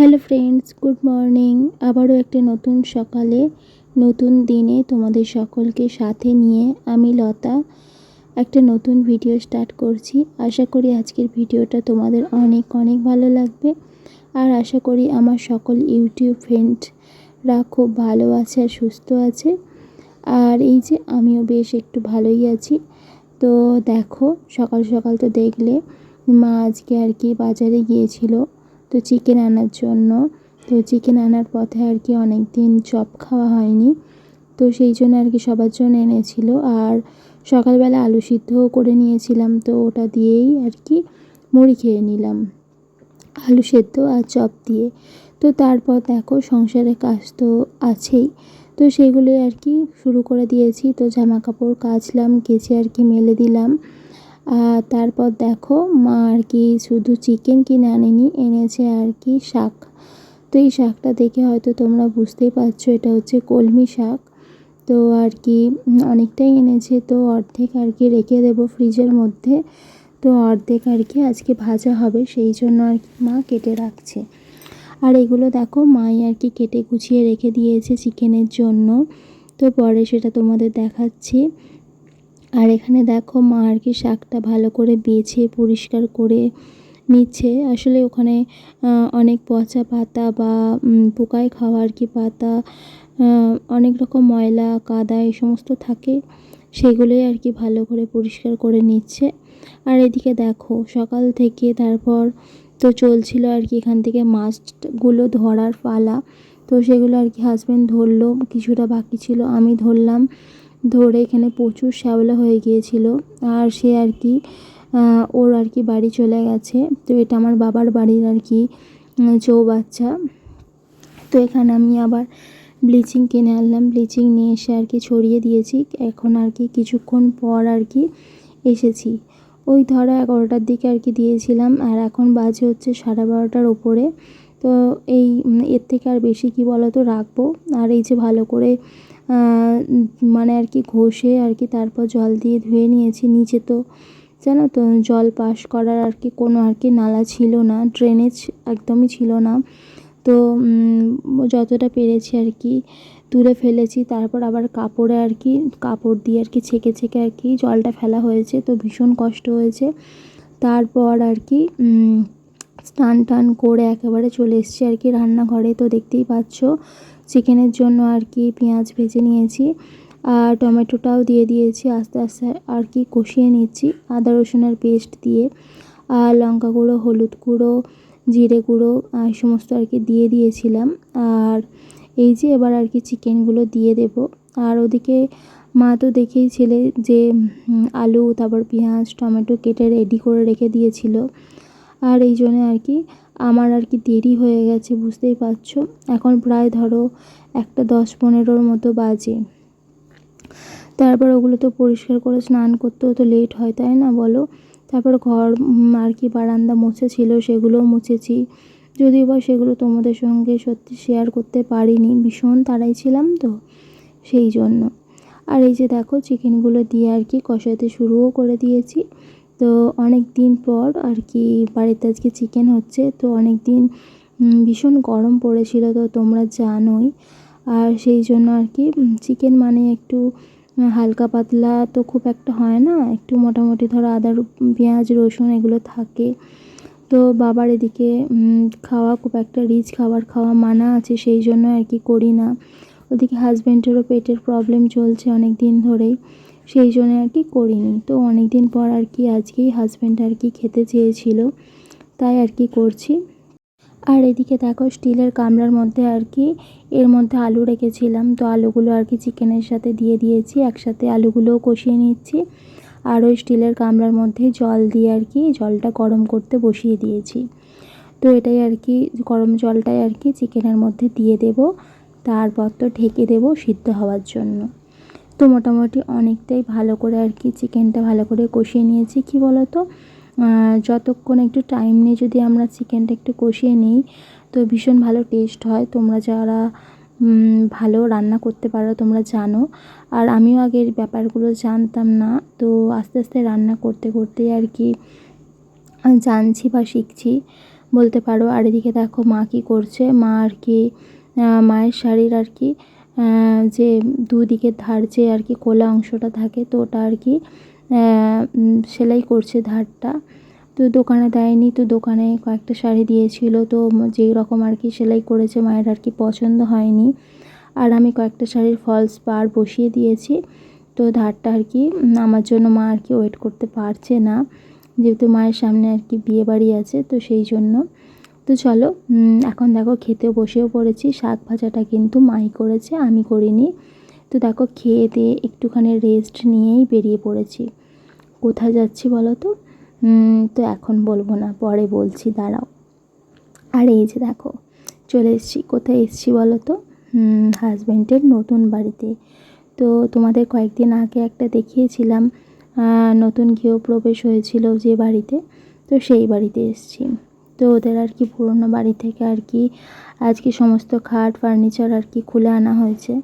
Hello friends good morning আবারও একটি নতুন সকালে, নতুন দিনে তোমাদের সকলকে সাথে নিয়ে আমি লতা একটা নতুন ভিডিও স্টার্ট করছি। আশা করি আজকের ভিডিওটা তোমাদের অনেক অনেক ভালো লাগবে। আর আশা করি আমার সকল ইউটিউব ফ্রেন্ডরা খুব ভালো আছে আর সুস্থ আছে। আর এই যে আমিও বেশ একটু ভালোই আছি। তো দেখো, সকাল সকাল তো দেখলে মা আজকে আর কি বাজারে গিয়েছিল। তো চিকেন আনার জন্য। তো চিকেন আনার পথে আর কি অনেক দিন চপ খাওয়া হয়নি। তো সেই জন্য আর কি সবার জন্য এনেছিল। আর সকালবেলা আলু সিদ্ধও করে নিয়েছিলাম, তো ওটা দিয়েই আর কি মুড়ি খেয়ে নিলাম। আলু সেদ্ধ আর চপ দিয়ে। তো তারপর দেখো সংসারে কাজ তো আছেই। তো সেগুলোই আর কি শুরু করে দিয়েছি। তো জামা কাপড় কাচলাম, কেচে আর কি মেলে দিলাম। তারপর দেখো মা আর কি শুধু চিকেন কিনে আনেনি, এনেছে আর কি শাক। তো এই শাকটা দেখে হয়তো তোমরা বুঝতেই পারছ, এটা হচ্ছে কলমি শাক। তো আর কি অনেকটাই এনেছে, তো অর্ধেক আর কি রেখে দেবো ফ্রিজের মধ্যে। তো অর্ধেক আর কি আজকে ভাজা হবে, সেই জন্য আর কি মা কেটে রাখছে। আর এগুলো দেখো মাই আর কি কেটে গুছিয়ে রেখে দিয়েছে চিকেনের জন্য। তো পরে সেটা তোমাদের দেখাচ্ছি। আর এখানে দেখো মা আর কি শাকটা ভালো করে বেছে, পরিষ্কার করে নিচ্ছে। আসলে ওখানে অনেক পচা পাতা বা পোকায় খাওয়া আর কি পাতা অনেক রকম ময়লা, কাদা এই সমস্ত থাকে। সেগুলোই আর কি ভালো করে পরিষ্কার করে নিচ্ছে। আর এদিকে দেখো, সকাল থেকে তারপর তো চলছিল আর কি এখান থেকে মাছগুলো ধরার পালা। তো সেগুলো আর কি হাজব্যান্ড ধরলো, কিছুটা বাকি ছিল, আমি ধরলাম। ধরে এখানে প্রচুর শ্যাওলা হয়ে গিয়েছিল। আর সে আর কি ওর আর কি বাড়ি চলে গেছে। তো এটা আমার বাবার বাড়ির আর কি চৌবাচ্চা। তো এখানে আমি আবার ব্লিচিং কিনে আনলাম। ব্লিচিং নিয়ে এসে আর কি ছড়িয়ে দিয়েছি। এখন আর কি কিছুক্ষণ পর আর কি এসেছি। ওই ধরো এগারোটার দিকে আর কি দিয়েছিলাম। আর এখন বাজে হচ্ছে সাড়ে বারোটার ওপরে। তো এই এর থেকে আর বেশি কি বলো তো রাখব? আর এই যে ভালো করে মানে আর কি ঘষে আর কি তারপর জল দিয়ে ধুয়ে নিয়েছি নিচে তো, জানো তো, জল পাস করার আর কি কোনো আর কি নালা ছিল না ড্রেনেজ একদমই ছিল না। তো যতটা পেরেছি আর কি তুলে ফেলেছি, তারপর আবার কাপড়ে আর কি, কাপড় দিয়ে আর কি ছেঁকে ছেঁকে আর কি জলটা ফেলা হয়েছে, তো ভীষণ কষ্ট হয়েছে। তারপর আর কি স্নান টান করে একেবারে চলে এসেছি আর কি রান্নাঘরে, তো দেখতেই পাচ্ছ। চিকেনের জন্য আর কি পেঁয়াজ ভেজে নিয়েছি আর টমেটোটাও দিয়ে দিয়েছি আস্তে আস্তে আর কি কষিয়ে নিচ্ছি আদা রসুনের পেস্ট দিয়ে আর লঙ্কা গুঁড়ো, হলুদ গুঁড়ো, জিরে গুঁড়ো এই সমস্ত আর কি দিয়ে দিয়েছিলাম। আর এই যে এবার আর কি চিকেনগুলো দিয়ে দেব। আর ওদিকে মা তো দেখেইছিলে যে আলু, তারপর পেঁয়াজ, টমেটো কেটে রেডি করে রেখে দিয়েছিল। আর এই জন্য আর কি আমার আর কি দেরি হয়ে গেছে, বুঝতেই পারছ? এখন প্রায় ধরো একটা দশ পনেরোর মতো বাজে। তারপর ওগুলো তো পরিষ্কার করে স্নান করতেও তো লেট হয়, তাই না বলো? তারপর ঘর আর কি বারান্দা মুছেছিল সেগুলোও মুছেছি। যদিও বা সেগুলো তোমাদের সঙ্গে সত্যি শেয়ার করতে পারিনি, ভীষণ তাড়াই ছিলাম তো সেই জন্য। আর এই যে দেখো চিকেনগুলো দিয়ে আর কি কষাতে শুরুও করে দিয়েছি। তো অনেক দিন পর আর কি বাড়িতে আজকে চিকেন হচ্ছে। তো অনেক দিন ভীষণ গরম পড়েছিল তো তোমরা জানোই। আর সেই জন্য আর কি চিকেন মানে একটু হালকা পাতলা তো খুব একটা হয় না। একটু মোটামুটি ধরো আদা, পেঁয়াজ, রসুন এগুলো থাকে। তো বাবার এদিকে খাওয়া খুব একটা রিচ খাবার খাওয়া মানা আছে, সেই জন্য আর কি করি না। ওদিকে হাজব্যান্ডেরও পেটের প্রবলেম চলছে অনেক দিন ধরেই। সেই জন্য আর কি করিনি। তো অনেক দিন পর আর কি আজকেই হাজব্যান্ড আর কি খেতে চেয়েছিল, তাই আর কি করছি। আর এদিকে দেখো স্টিলের গামলার মধ্যে আর কি এর মধ্যে আলু রেখেছিলাম। তো আলুগুলো আর কি চিকেনের সাথে দিয়ে দিয়েছি, একসাথে আলুগুলোও কষিয়ে নিচ্ছি। আর ওই স্টিলের গামলার মধ্যে জল দিয়ে আর কি জলটা গরম করতে বসিয়ে দিয়েছি। তো এটাই আর কি গরম জলটাই আর কি চিকেনের মধ্যে দিয়ে দেব। তারপর তো ঢেকে দেব সিদ্ধ হওয়ার জন্য। তো মোটামুটি অনেকটাই ভালো করে আর কি চিকেনটা ভালো করে কষিয়ে নিয়েছি। কি বলো তো যতক্ষণ একটু টাইম নিয়ে যদি আমরা চিকেনটা একটু কষিয়ে নিই, তো ভীষণ ভালো টেস্ট হয়। তোমরা যারা ভালো রান্না করতে পারো তোমরা জানো। আর আমিও আগের ব্যাপারগুলো জানতাম না। তো আস্তে আস্তে রান্না করতে করতে আর কি জানছি বা শিখছি। বলতে পারো, আর এদিকে দেখো মা কী করছে। মা আর কি মায়ের শাড়ির আর কি যে দুদিকের ধার যে আর কি কোলা অংশটা থাকে, তো ওটা আর কি সেলাই করছে ধারটা। তো দোকানে দেয়নি, তো দোকানে কয়েকটা শাড়ি দিয়েছিল, তো যেই রকম আর কি সেলাই করেছে মায়ের আর কি পছন্দ হয়নি। আর আমি কয়েকটা শাড়ির ফলস পার বসিয়ে দিয়েছি, তো ধারটা আর কি আমার জন্য মা আর কি ওয়েট করতে পারছে না। যেহেতু মায়ের সামনে আর কি বিয়ে বাড়ি আছে, তো সেই জন্য তো চলো এখন দেখো খেতে বসেও পড়েছি, শাক ভাজাটা কিন্তু মাই করেছে, আমি করিনি। তো দেখো খেয়ে দিয়ে একটুখানি রেস্ট নিয়েই বেরিয়ে পড়েছি। কোথায় যাচ্ছি বলো তো? তো এখন বলব না, পরে বলছি, দাঁড়াও। আর এই যে দেখো, চলে এসেছি, কোথায় এসেছি বলো তো? হাজব্যান্ডের নতুন বাড়িতে। তো তোমাদের কয়েকদিন আগে একটা দেখিয়েছিলাম নতুন গৃহপ্রবেশ হয়েছিল যে বাড়িতে, তো সেই বাড়িতে এসেছি। তো ওদের আর কি পুরনো বাড়ি থেকে আর কি আজকে সমস্ত খাট ফার্নিচার আর কি খুলে আনা হয়েছে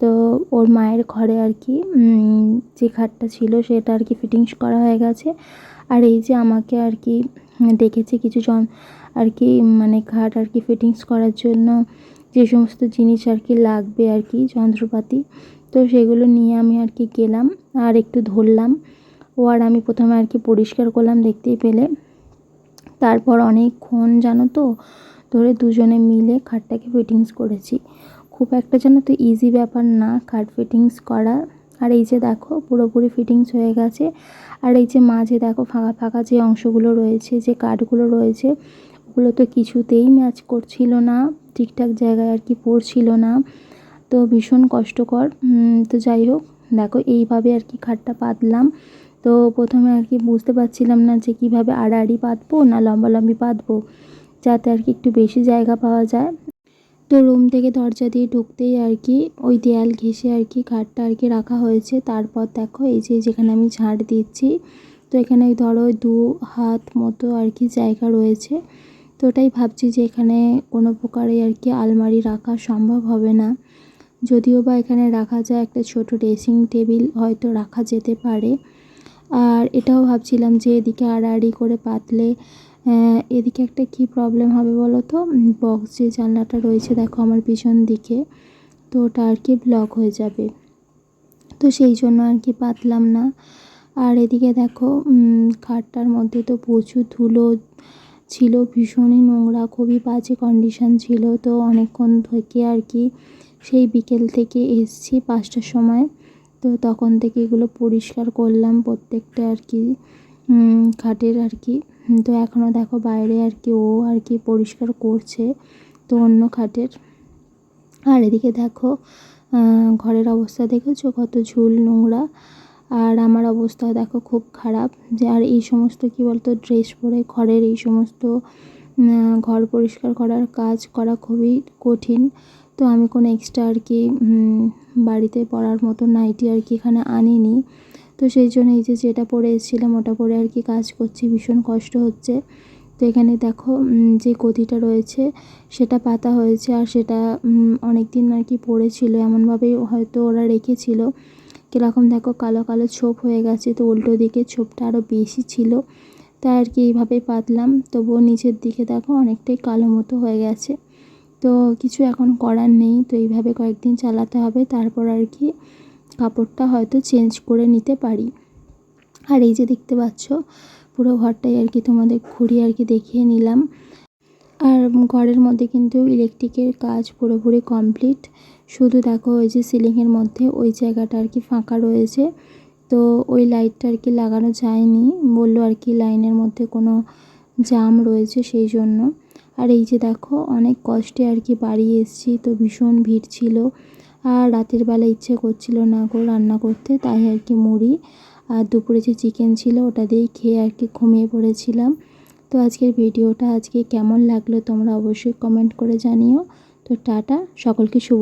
তো ওর মায়ের ঘরে আর কি যে খাটটা ছিল সেটা আর কি ফিটিংস করা হয়ে গেছে আর এই যে আমাকে আর কি দেখেছে কিছু জন আর কি মানে খাট আর কি ফিটিংস করার জন্য যে সমস্ত জিনিস আর কি লাগবে আর কি যন্ত্রপাতি তো সেগুলো নিয়ে আমি আর কি গেলাম আর একটু ধরলাম ও আর আমি প্রথমে আর কি পরিষ্কার করলাম দেখতেই পেলে তারপর অনেকক্ষণ জানো তো, ধরে দুজনে মিলে খাটটাকে ফিটিংস করেছি। খুব একটা যেন তো ইজি ব্যাপার না খাট ফিটিংস করা। আর এই যে দেখো, পুরোপুরি ফিটিংস হয়ে গেছে। আর এই যে মাঝে দেখো, ফাঁকা ফাঁকা যে অংশগুলো রয়েছে, যে কাঠগুলো রয়েছে, ওগুলো তো কিছুতেই ম্যাচ করছিল না, ঠিকঠাক জায়গায় আর কি পড়ছিল না। তো ভীষণ কষ্টকর। তো যাই হোক, দেখো এইভাবে আর কি খাটটা পাতলাম। তো প্রথমে আর কি বুঝতে পারছিলাম না যে কীভাবে আড়াআড়ি পাতবো না লম্বালম্বি পাতবো, যাতে আর কি একটু বেশি জায়গা পাওয়া যায়। তো রুম থেকে দরজা দিয়ে ঢুকতেই আর কি ওই দেয়াল ঘেঁষে আর কি খাটটা আর কি রাখা হয়েছে। তারপর দেখো এই যে, যেখানে আমি ঝাড় দিচ্ছি, তো এখানে ধরো দু হাত মতো আর কি জায়গা রয়েছে। তো ওটাই ভাবছি যে এখানে কোনো প্রকারে আর কি আলমারি রাখা সম্ভব হবে না। যদিও বা এখানে রাখা যায় একটা ছোট ড্রেসিং টেবিল হয়তো রাখা যেতে পারে আর এটাও ভাবছিলাম যে এদিকে আড়াআড়ি করে পাতলে এদিকে একটা কি প্রবলেম হবে বলো তো বক্স যে জানলাটা রয়েছে, দেখো আমার পিছন দিকে। তো ওটা আর কি ব্লক হয়ে যাবে। তো সেই জন্য আর কি পাতলাম না। আর এদিকে দেখো খাটটার মধ্যে তো প্রচুর ধুলো ছিল, ভীষণই নোংরা, খুবই বাজে কন্ডিশন ছিল। তো অনেকক্ষণ থেকে আর কি সেই বিকেল থেকে এসছি পাঁচটার সময়। তো তখন থেকে এগুলো পরিষ্কার করলাম প্রত্যেকটা আর কি খাটের আর কি। তো এখনও দেখো বাইরে আর কি ও আর কি পরিষ্কার করছে, তো অন্য খাটের। আর এদিকে দেখো ঘরের অবস্থা দেখেছ? কত ঝুল নোংরা। আর আমার অবস্থা দেখো খুব খারাপ। যে আর এই সমস্ত কি বলতো, ড্রেস পরে ঘরের এই সমস্ত ঘর পরিষ্কার করার কাজ করা খুবই কঠিন। তো আমি কোনো এক্সট্রা আর কি বাড়িতে পরার মতো নাইটি আর কি এখানে আনিনি। তো সেই জন্য এই যে যেটা পরে এসেছিলাম ওটা পরে আর কি কাজ করছি, ভীষণ কষ্ট হচ্ছে। তো এখানে দেখো যে গদিটা রয়েছে সেটা পাতা হয়েছে আর সেটা অনেক দিন আর কি পড়েছিল। এমনভাবেই হয়তো ওরা রেখেছিল। কীরকম দেখো কালো কালো ছোপ হয়ে গেছে, তো উল্টো দিকে ছোপটা আরও বেশি ছিল। তাই আর কি এইভাবেই পাতলাম। তবুও নিচের দিকে দেখো অনেকটাই কালো মতো হয়ে গেছে। তো কিছু এখন করার নেই, তো এইভাবে কয়েকদিন চালাতে হবে, তারপর আর কি কাপড়টা হয়তো চেঞ্জ করে নিতে পারি। আর এই যে দেখতে পাচ্ছ, পুরো ঘরটাই আর কি তোমাদের ঘুরিয়ে আর কি দেখিয়ে নিলাম। আর ঘরের মধ্যে কিন্তু ইলেকট্রিকের কাজ পুরোপুরি কমপ্লিট। শুধু দেখো ওই যে সিলিংয়ের মধ্যে ওই জায়গাটা আর কি ফাঁকা রয়েছে। তো ওই লাইটটা আর কি লাগানো যায়নি, বলল আর কি লাইনের মধ্যে কোনো জাম রয়েছে সেই জন্য। আর এই যে দেখো, অনেক কষ্টে আর কি বাড়ি এসেছি, তো ভীষণ ভিড় ছিল। আর রাতের বেলা ইচ্ছে করছিল না গো রান্না করতে, তাই আর কি মুড়ি আর দুপুরে যে চিকেন ছিল ওটা দিয়েই খেয়ে আর কি ঘুমিয়ে পড়েছিলাম। তো আজকের ভিডিওটা আজকে কেমন লাগল তোমরা অবশ্যই কমেন্ট করে জানিও। তো টাটা, সকলকে শুভ